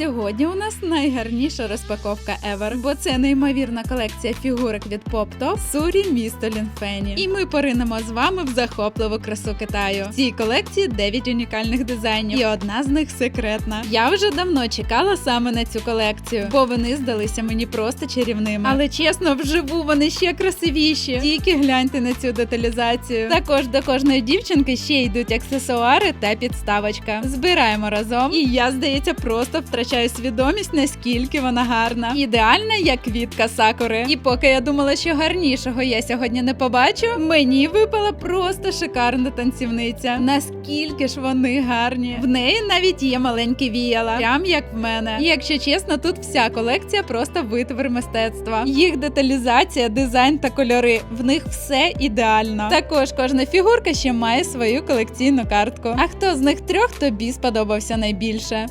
сьогодні у нас найгарніша розпаковка ever, бо це неймовірна колекція фігурок від Pop Top Сурі місто Лінфені. І ми поринемо з вами в захопливу красу Китаю. В цій колекції 9 унікальних дизайнів, і одна з них секретна. Я вже давно чекала саме на цю колекцію, бо вони здалися мені просто чарівними. Але чесно, вживу вони ще красивіші. Тільки гляньте на цю деталізацію. Також до кожної дівчинки ще йдуть аксесуари та підставочка. Збираємо разом, і я, здається, просто втрачаю свідомість, наскільки вона гарна. Ідеальна, як квітка сакури. І поки я думала, що гарнішого я сьогодні не побачу, мені випала просто шикарна танцівниця. Наскільки ж вони гарні. В неї навіть є маленькі віяла, прям як в мене. І якщо чесно, тут вся колекція просто витвір мистецтва. Їх деталізація, дизайн та кольори. В них все ідеально. Також кожна фігурка ще має свою колекційну картку. А хто з них трьох тобі сподобався найбільше?